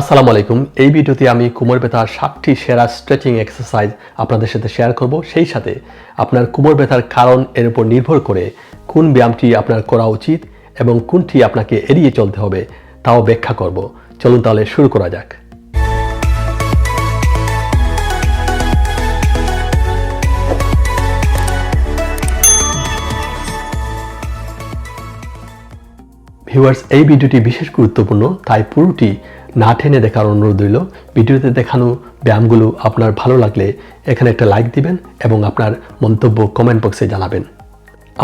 আসসালামু আলাইকুম। এই ভিডিওতে আমি কোমর ব্যথার সাতটি সেরা স্ট্রেচিং এক্সারসাইজ আপনাদের সাথে শেয়ার করব। সেই সাথে আপনার কোমর ব্যথার কারণ এর উপর নির্ভর করে কোন ব্যায়ামটি আপনার করা উচিত এবং কোনটি আপনাকে এড়িয়ে চলতে হবে তাও ব্যাখ্যা করব। চলুন তাহলে শুরু করা যাক। ভিউয়ার্স, এই ভিডিওটি বিশেষ গুরুত্বপূর্ণ, তাই পুরোটি না টেনে দেখার অনুরোধ রইল। ভিডিওতে দেখানো ব্যায়ামগুলো আপনার ভালো লাগলে এখানে একটা লাইক দিবেন এবং আপনার মন্তব্য কমেন্ট বক্সে জানাবেন।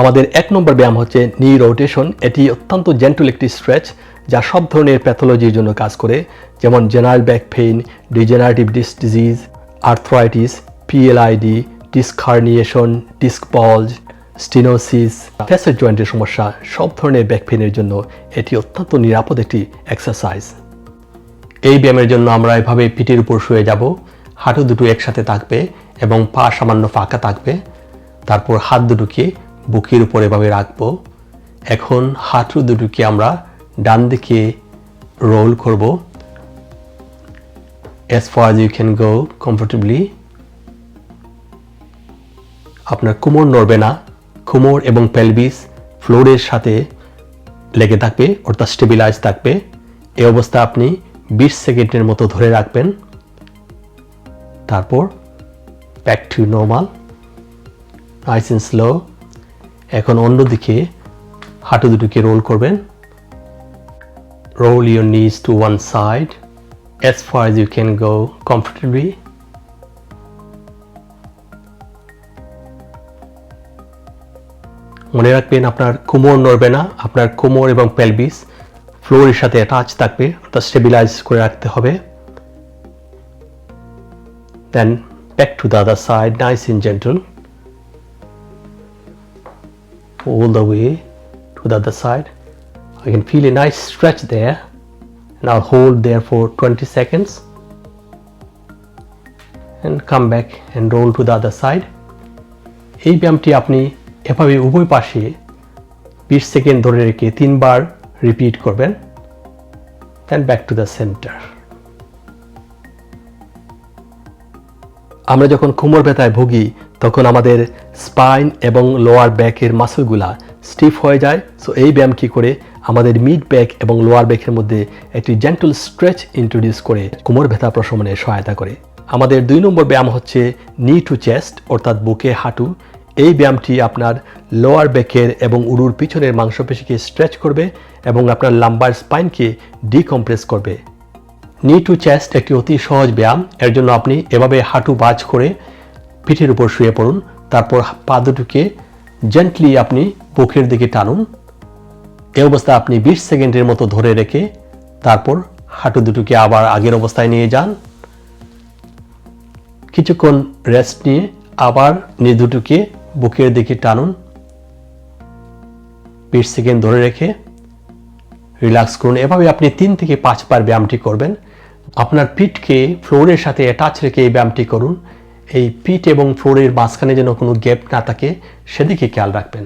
আমাদের এক নম্বর ব্যায়াম হচ্ছে নি রোটেশন এটি অত্যন্ত জেন্টল একটি স্ট্রেচ যা সব ধরনের প্যাথোলজির জন্য কাজ করে, যেমন general back pain degenerative disc disease arthritis PLID disc herniation disc bulge stenosis ফ্যাসের জয়েন্টের সমস্যা, সব ধরনের ব্যাক পেইনের জন্য এটি অত্যন্ত নিরাপদ একটি এক্সারসাইজ এই ব্যায়ামের জন্য আমরা এভাবে পিঠের উপর শুয়ে যাব। হাঁটু দুটো একসাথে থাকবে এবং পা সামান্য ফাঁকা থাকবে। তারপর হাত দুটোকে বুকের উপর এভাবে রাখব। এখন হাঁটু দুটোকে আমরা ডান দিকে রোল করব। Far as you can go comfortably আপনার কোমর নড়বে না। কোমর এবং পেলভিস ফ্লোরের সাথে লেগে থাকবে অর্থাৎ স্টেবিলাইজ থাকবে। এই অবস্থা আপনি বিশ সেকেন্ডের মতো ধরে রাখবেন। তারপর back to normal nice and slow এখন অন্যদিকে হাঁটু দুটোকে রোল করবেন। Roll your knees to one side as far as you can go মনে রাখবেন আপনার কোমর নড়বে না, আপনার কোমর এবং পেলভিস ফ্লোরের সাথে টাচ থাকবে তা স্টেবিলাইজ করে রাখতে হবে। Then back to the other side nice and gentle all the way to the other side I can feel a nice stretch there now hold there for twenty seconds and come back and roll to the other side এই ব্যায়ামটি আপনি এভাবে উভয় পাশে বিশ second ধরে রেখে তিনবার রিপিট করবেন then back to the centre আমরা যখন কোমর ব্যথায় ভুগি, তখন আমাদের স্পাইন এবং লোয়ার ব্যাকের মাসলগুলা স্টিফ হয়ে যায়। সো এই ব্যায়াম কী করে? আমাদের মিড ব্যাক এবং লোয়ার ব্যাকের মধ্যে একটি জেন্টল স্ট্রেচ ইন্ট্রোডিউস করে কোমর ব্যথা প্রশমনে সহায়তা করে। আমাদের দুই নম্বর ব্যায়াম হচ্ছে নি টু চেস্ট অর্থাৎ বুকে হাঁটু। এই ব্যায়ামটি আপনার লোয়ার ব্যাকের এবং উরুর পিছনের মাংসপেশিকে স্ট্রেচ করবে। এবং আপনার লাম্বার স্পাইনকে ডিকম্প্রেস করবে। নি টু চেস্ট একটি অতি সহজ ব্যায়াম। এর জন্য আপনি এভাবে হাঁটু বাজ করে পিঠের উপর শুয়ে পড়ুন। তারপর পা দুটোকে জেন্টলি আপনি বুকের দিকে টানুন। এই অবস্থা আপনি বিশ সেকেন্ডের মতো ধরে রেখে তারপর হাঁটু দুটোকে আবার আগের অবস্থায় নিয়ে যান। কিছুক্ষণ রেস্ট নিয়ে আবার নিজ দুটোকে বুকের দিকে টানুন। বিশ সেকেন্ড ধরে রেখে রিল্যাক্স করুন। এভাবে আপনি তিন থেকে পাঁচবার ব্যায়ামটি করবেন। আপনার পিঠকে ফ্লোরের সাথে অ্যাটাচ রেখে এই ব্যায়ামটি করুন। এই পিঠ এবং ফ্লোরের মাঝখানে যেন কোনো গ্যাপ না থাকে, সেদিকে খেয়াল রাখবেন।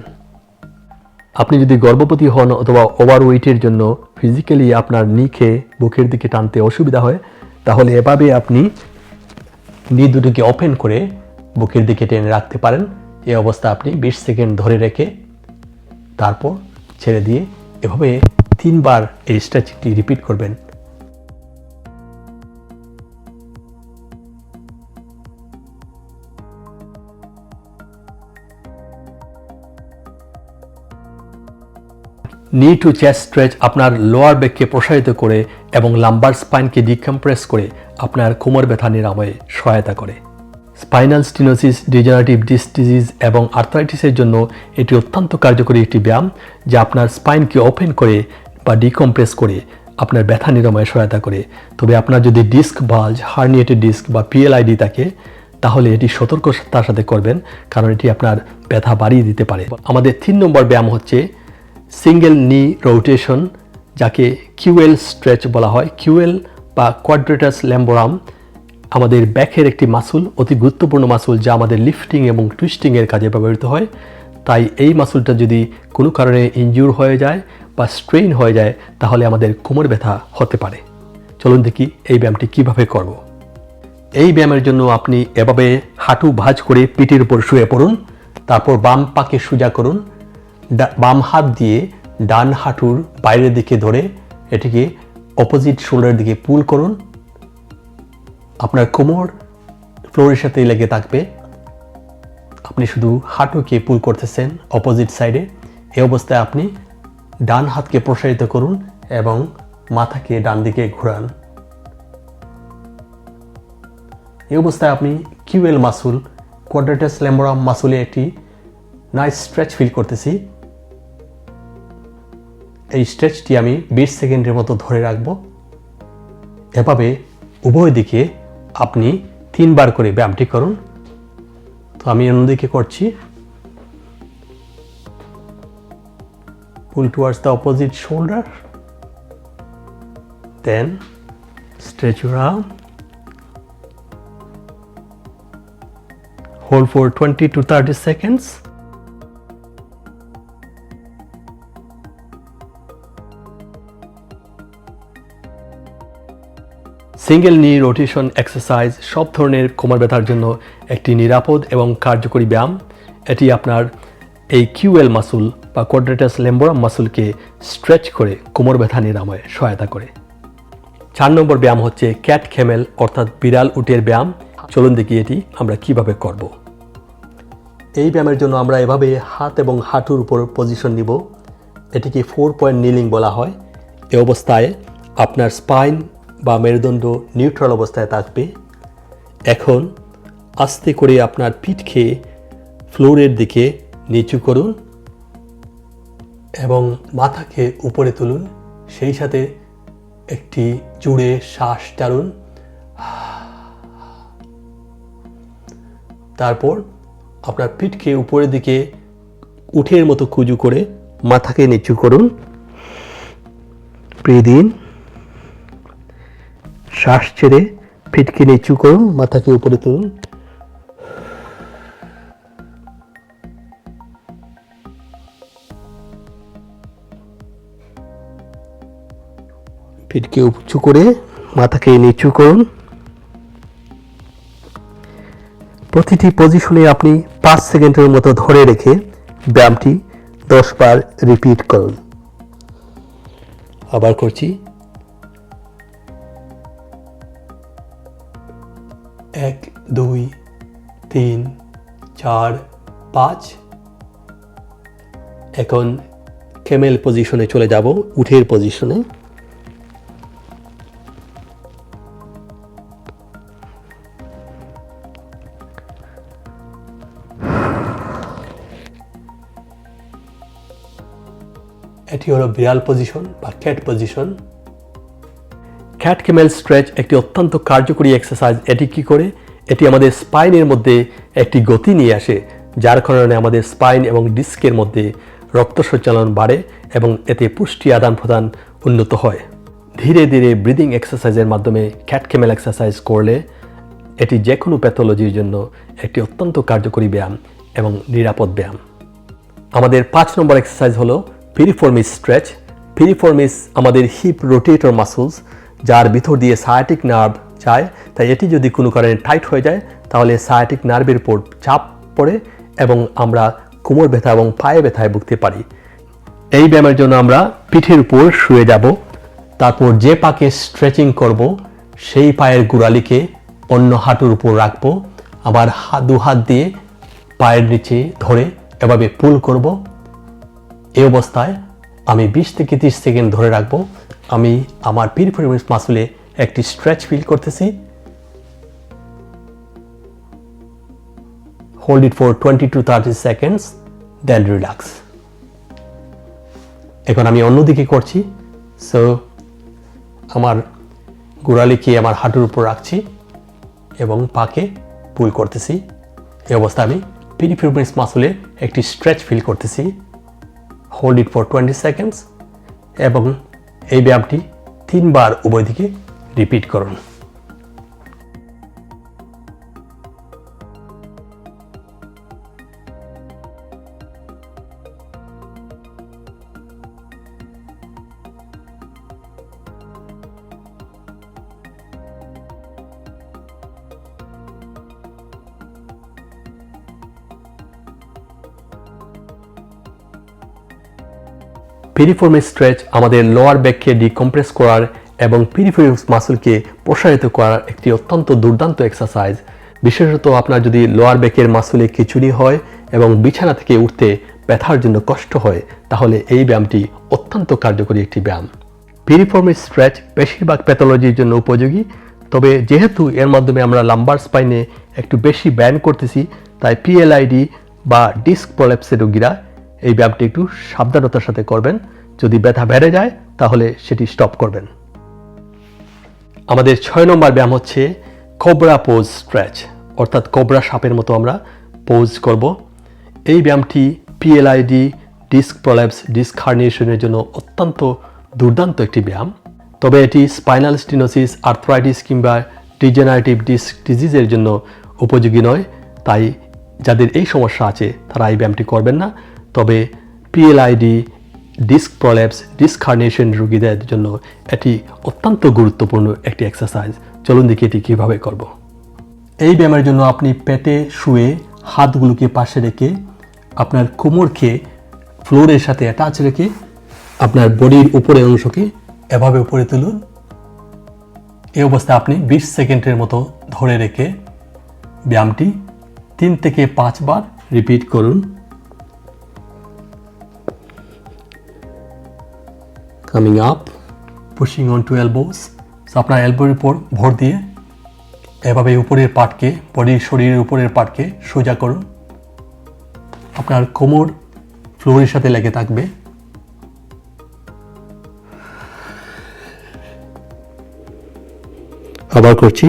আপনি যদি গর্ভবতী হন অথবা ওভার ওয়েটের জন্য ফিজিক্যালি আপনার নিখে বুকের দিকে টানতে অসুবিধা হয়, তাহলে এভাবে আপনি নি দুটিকে ওপেন করে বুকের দিকে টেনে রাখতে পারেন। এই অবস্থা আপনি বিশ সেকেন্ড ধরে রেখে তারপর ছেড়ে দিয়ে এভাবে তিনবার এই স্ট্রেচিংটি রিপিট করবেন। নি টু চেস্ট স্ট্রেচ আপনার লোয়ার ব্যাককে প্রসারিত করে এবং লাম্বার স্পাইনকে ডিকম্প্রেস করে আপনার কোমর ব্যথা নিরাময়ে সহায়তা করে। Spinal stenosis degenerative disc disease এবং আর্থ্রাইটিসের জন্য এটি অত্যন্ত কার্যকরী একটি ব্যায়াম যা আপনার স্পাইনকে ওপেন করে বা ডিকম্প্রেস করে আপনার ব্যথা নিরাময়ে সহায়তা করে। তবে আপনার যদি ডিস্ক বাল্জ হার্নিয়েটেড ডিস্ক বা পিএলআইডি থাকে, তাহলে এটি সতর্কতার সাথে করবেন, কারণ এটি আপনার ব্যথা বাড়িয়ে দিতে পারে। আমাদের তিন নম্বর ব্যায়াম হচ্ছে সিঙ্গেল নি রোটেশন যাকে কিউএল স্ট্রেচ বলা হয়। কিউএল বা কোয়াড্রেটাস ল্যাম্বোরাম আমাদের ব্যাকের একটি মাসুল অতি গুরুত্বপূর্ণ মাসুল যা আমাদের লিফটিং এবং টুইস্টিংয়ের কাজে ব্যবহৃত হয়। তাই এই মাসুলটা যদি কোনো কারণে ইনজিউর হয়ে যায় বা স্ট্রেইন হয়ে যায়, তাহলে আমাদের কোমর ব্যথা হতে পারে। চলুন দেখি এই ব্যায়ামটি কীভাবে করব। এই ব্যায়ামের জন্য আপনি এভাবে হাঁটু ভাঁজ করে পিঠের উপর শুয়ে পড়ুন, তারপর বাম পাকে সোজা করুন বাম হাত দিয়ে ডান হাঁটুর বাইরের দিকে ধরে এটিকে অপোজিট শোল্ডারের দিকে পুল করুন। আপনার কোমর ফ্লোরের সাথে লেগে থাকবে। আপনি শুধু হাঁটুকে পুল করতেছেন অপোজিট সাইডে এই অবস্থায় আপনি ডান হাতকে প্রসারিত করুন এবং মাথাকে ডান দিকে ঘোরান। এই অবস্থায় আপনি কিউএল মাসুল, কোয়াড্রেটাস ল্যাম্বোরাম মাসুলে একটি নাইস স্ট্রেচ ফিল করতেছি। এই স্ট্রেচটি আমি বিশ সেকেন্ডের মতো ধরে রাখব। এভাবে উভয় দিকে আপনি তিনবার করে ব্যায়ামটি করুন। তো আমি অন্যদিকে করছি। Pull towards the opposite shoulder then stretch your arm. Hold for 20 to 30 seconds. Single knee rotation exercise সব ধরনের কোমর ব্যথার জন্য একটি নিরাপদ এবং কার্যকরী ব্যায়াম। এটি আপনার এই কিউএল মাসুল বা কোয়াড্রেটাস লেম্বোরাম মাসুলকে স্ট্রেচ করে কোমর ব্যথা নিরাময়ে সহায়তা করে। চার নম্বর ব্যায়াম হচ্ছে ক্যাট খেমেল, অর্থাৎ বিড়াল উটের ব্যায়াম। চলুন দেখি এটি আমরা কীভাবে করব। এই ব্যায়ামের জন্য আমরা এভাবে হাত এবং হাঁটুর উপর পজিশন নিব। এটিকে ফোর পয়েন্ট নিলিং বলা হয়। এ অবস্থায় আপনার স্পাইন বা মেরুদণ্ড নিউট্রাল অবস্থায় থাকবে। এখন আস্তে করে আপনার পিঠকে ফ্লোরের দিকে নিচু করুন। এবং মাথাকে উপরে তুলুন, সেই সাথে একটি জুড়ে শ্বাস টানুন। তারপর আপনার পিঠকে উপরের দিকে উঠের মতো কুজু করে মাথাকে নিচু করুন। দিন। শ্বাস ছেড়ে পিঠকে নিচু করুন, মাথাকে উপরে তুলুন। পিঠকে উঁচু করে মাথাকে নিচু করুন। প্রতিটি পজিশনে আপনি পাঁচ সেকেন্ডের মতো ধরে রেখে ব্যায়ামটি দশ বার রিপিট করুন। আবার করছি। এক, দুই, তিন, চার, পাঁচ। এখন কেমেল পজিশনে চলে যাব, উঠের পজিশনে এটি হলো বিড়াল পজিশন বা cat position cat camel stretch একটি অত্যন্ত কার্যকরী এক্সারসাইজ এটি কি করে? এটি আমাদের স্পাইনের মধ্যে একটি গতি নিয়ে আসে, যার কারণে আমাদের স্পাইন এবং ডিস্কের মধ্যে রক্ত সঞ্চালন বাড়ে এবং এতে পুষ্টি আদান প্রদান উন্নত হয়। ধীরে ধীরে ব্রিদিং এক্সারসাইজের মাধ্যমে ক্যাট কেমেল এক্সারসাইজ করলে এটি যে কোনো প্যাথোলজির জন্য একটি অত্যন্ত কার্যকরী ব্যায়াম এবং নিরাপদ ব্যায়াম। আমাদের পাঁচ নম্বর এক্সারসাইজ হলো পিরিফর্মিস স্ট্রেচ পিরিফর্মিস আমাদের হিপ রোটেটর মাসলস যার ভিতর দিয়ে সায়াটিক নার্ভ যায়, তাই এটি যদি কোনো কারণে টাইট হয়ে যায়, তাহলে সায়াটিক নার্ভের উপর চাপ পড়ে এবং আমরা কোমর ব্যথা এবং পায়ে ব্যথায় ভুগতে পারি। এই ব্যায়ামের জন্য আমরা পিঠের উপর শুয়ে যাব, তারপর যে পাকে স্ট্রেচিং করব, সেই পায়ের গোড়ালিকে অন্য হাঁটুর উপর রাখব, আবার হাত দু হাত দিয়ে পায়ের নিচে ধরে এভাবে পুল করব এই অবস্থায় আমি বিশ থেকে তিরিশ সেকেন্ড ধরে রাখব। আমি আমার পিরফরমেন্স মাসুলে একটি স্ট্রেচ ফিল করতেছি। Hold it for twenty to thirty seconds then relax এখন আমি অন্যদিকে করছি। সো আমার গোড়ালিকে আমার হাঁটুর উপর রাখছি এবং পাকে পুল করতেছি। এই অবস্থায় আমি পিরিফিউমেন্স মাসুলে একটি স্ট্রেচ ফিল করতেছি। Hold it for twenty seconds এবং এই ব্যায়ামটি তিনবার উভয় দিকে রিপিট করুন। পিরিফর্ম স্ট্রেচ আমাদের লোয়ার ব্যাককে ডিকম্প্রেস করার এবং পিরিফেরিয়াল মাসলকে প্রসারিত করার একটি অত্যন্ত দুর্দান্ত এক্সারসাইজ বিশেষত আপনার যদি লোয়ার ব্যাকের মাসুলে খিচুড়ি হয় এবং বিছানা থেকে উঠতে ব্যথার জন্য কষ্ট হয়, তাহলে এই ব্যায়ামটি অত্যন্ত কার্যকরী একটি ব্যায়াম। পিরিফর্ম স্ট্রেচ বেশিরভাগ প্যাথোলজির জন্য উপযোগী, তবে যেহেতু এর মাধ্যমে আমরা লাম্বার স্পাইনে একটু বেশি ব্যায়াম করতেছি, তাই পিএলআইডি বা ডিস্ক প্রলেপসের রোগীরা এই ব্যায়ামটি একটু সাবধানতার সাথে করবেন। যদি ব্যথা বেড়ে যায়, তাহলে সেটি স্টপ করবেন। আমাদের ছয় নম্বর ব্যায়াম হচ্ছে কোবরা পোজ স্ট্রেচ অর্থাৎ কোবরা সাপের মতো আমরা পোজ করব। এই ব্যায়ামটি পিএলআইডি ডিস্ক প্রলেপস ডিস্ক হার্নিয়েশনের জন্য অত্যন্ত দুর্দান্ত একটি ব্যায়াম। তবে এটি স্পাইনাল স্টিনোসিস আর্থ্রাইটিস কিংবা ডিজেনারেটিভ ডিস্ক ডিজিজের জন্য উপযোগী নয়। তাই যাদের এই সমস্যা আছে, তারা এই ব্যায়ামটি করবেন না। তবে PLID disc prolapse disc herniation রোগীদের জন্য এটি অত্যন্ত গুরুত্বপূর্ণ একটি এক্সারসাইজ চলুন দেখি এটি কীভাবে করব। এই ব্যায়ামের জন্য আপনি পেটে, শুয়ে হাতগুলোকে পাশে রেখে আপনার কোমরকে ফ্লোরের সাথে অ্যাটাচ রেখে আপনার বডির উপরের অংশকে এভাবে উপরে তুলুন। এই অবস্থায় আপনি বিশ সেকেন্ডের মতো ধরে রেখে ব্যায়ামটি তিন থেকে পাঁচবার রিপিট করুন। Coming up pushing on to elbows আপনার এলবোর উপর ভর দিয়ে এভাবে উপরের পাটকে বডির শরীরের উপরের পাটকে সোজা করুন আপনার কোমর ফ্লোরের সাথে লেগে থাকবে। আবার করছি।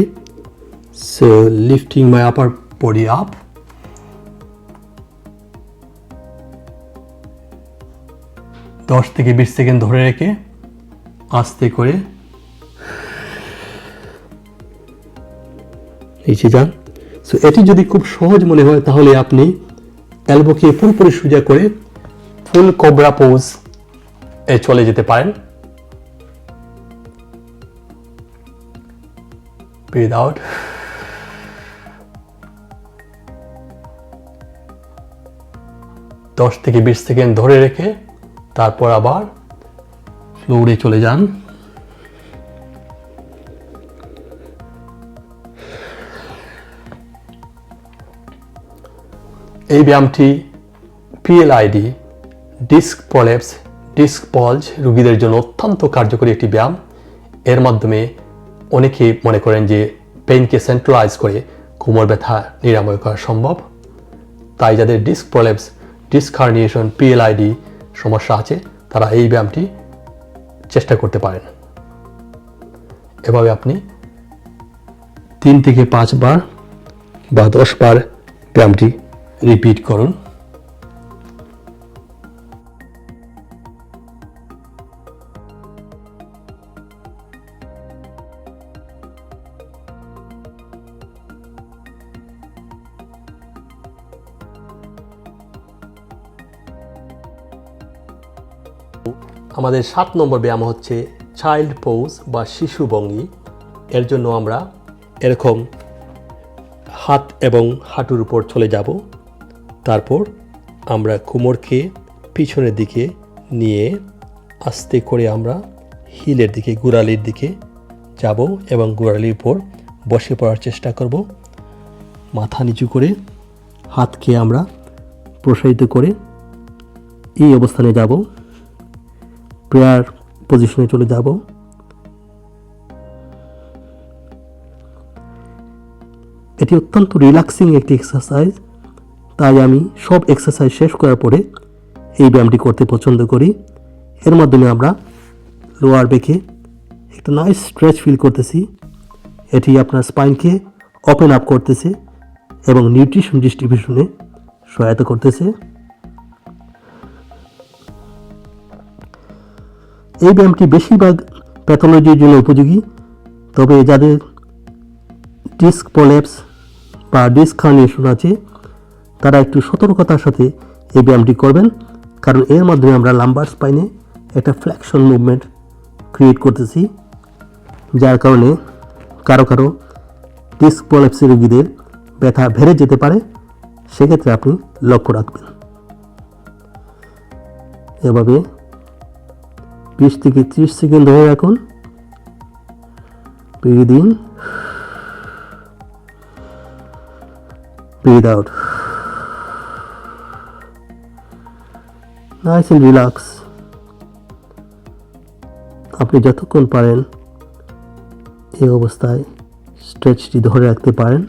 So lifting my upper body up দশ থেকে বিশ সেকেন্ড ধরে রেখে আস্তে করে নিচে যান। সো এটি যদি খুব সহজ মনে হয়, তাহলে আপনি এলবোকে পুরোপুরি সোজা করে ফুল কোবরা পোজ এ চলে যেতে পারেন। Breathe দশ থেকে বিশ সেকেন্ড ধরে রেখে তারপর আবার ফ্লোরে চলে যান। এই ব্যায়ামটি PLID disc prolapse disc bulge রুগীদের জন্য অত্যন্ত কার্যকরী একটি ব্যায়াম। এর মাধ্যমে অনেকে মনে করেন যে পেইনকে সেন্ট্রালাইজ করে কোমর ব্যথা নিরাময় করা সম্ভব। তাই যাদের disc prolapse disc herniation PLID সমস্যা আছে, তারা এই ব্যায়ামটি চেষ্টা করতে পারেন। এভাবে আপনি তিন থেকে পাঁচ বার বা দশ বার ব্যায়ামটি রিপিট করুন। আমাদের সাত নম্বর ব্যায়াম হচ্ছে চাইল্ড পোজ বা শিশু ভঙ্গি। এর জন্য আমরা এরকম হাত এবং হাঁটুর উপর চলে যাব। তারপর আমরা কোমরকে পিছনের দিকে নিয়ে আস্তে করে আমরা হিলের দিকে, গোড়ালির দিকে যাব এবং গোড়ালির উপর বসে পড়ার চেষ্টা করব। মাথা নিচু করে হাতকে আমরা প্রসারিত করে এই অবস্থানে যাব। প্রেয়ার পজিশনে চলে যাব। এটি অত্যন্ত রিল্যাক্সিং একটি এক্সারসাইজ তাই আমি সব এক্সারসাইজ শেষ করার পরে এই ব্যায়ামটি করতে পছন্দ করি। এর মাধ্যমে আমরা লোয়ার বেকে একটা নাইস স্ট্রেচ ফিল করতেছি। এটি আপনার স্পাইনকে ওপেন আপ করতেছে এবং নিউট্রিশন ডিস্ট্রিবিউশনে সহায়তা করতেছে। এই ব্যায়ামটি বেশিরভাগ প্যাথোলজির জন্য উপযোগী, তবে যাদের ডিস্ক প্রলেপস বা ডিস্ক হার্নিয়েশন আছে, তারা একটু সতর্কতার সাথে এই ব্যায়ামটি করবেন, কারণ এর মাধ্যমে আমরা লাম্বার স্পাইনে একটা ফ্ল্যাকশন মুভমেন্ট ক্রিয়েট করতেছি, যার কারণে কারও কারও ডিস্ক প্রলেপসি রোগীদের ব্যথা বেড়ে যেতে পারে, সেক্ষেত্রে আপনি লক্ষ্য রাখবেন। এভাবে বিশ থেকে ত্রিশ সেকেন্ড ধরে রাখুন। Breathe in breathe out nice and relax আপনি যতক্ষণ পারেন এই অবস্থায় স্ট্রেচটি ধরে রাখতে পারেন।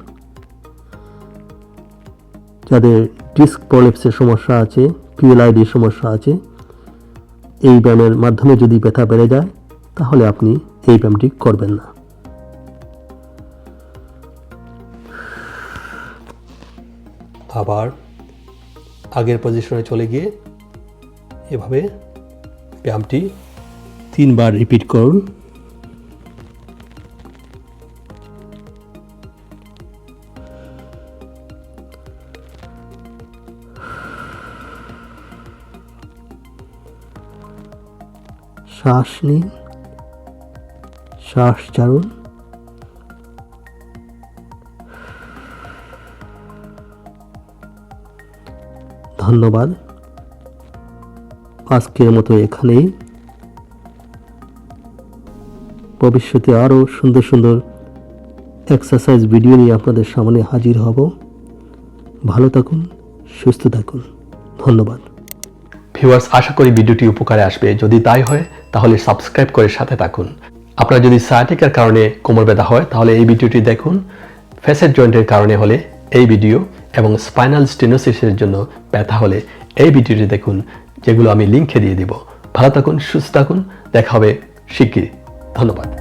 যাদের ডিস্ক প্রলেপসের সমস্যা আছে, পিএলআইডির সমস্যা আছে এই ব্যায়ামের মাধ্যমে যদি ব্যথা বেড়ে যায়, তাহলে আপনি এই ব্যায়ামটি করবেন না। আবার আগের পজিশনে চলে গিয়ে এভাবে ব্যায়ামটি তিনবার রিপিট করুন। শ্বাস নিন, শ্বাস ছাড়ুন। ধন্যবাদ। আজকের মতো এখানেই। ভবিষ্যতে আরও সুন্দর সুন্দর এক্সারসাইজ ভিডিও নিয়ে আপনাদের সামনে হাজির হব। ভালো থাকুন, সুস্থ থাকুন। ধন্যবাদ। ভিউয়ার্স, আশা করি ভিডিওটি উপকারে আসবে। যদি তাই হয়, তাহলে সাবস্ক্রাইব করে সাথে থাকুন। আপনার যদি সায়াটিকার কারণে কোমর ব্যথা হয়, তাহলে এই ভিডিওটি দেখুন। ফেসের জয়েন্টের কারণে হলে এই ভিডিও এবং স্পাইনাল স্টেনোসিসের জন্য ব্যথা হলে এই ভিডিওটি দেখুন, যেগুলো আমি লিঙ্কে দিয়ে দিব। ভালো থাকুন, সুস্থ থাকুন। দেখা হবে শিগগিরই। ধন্যবাদ।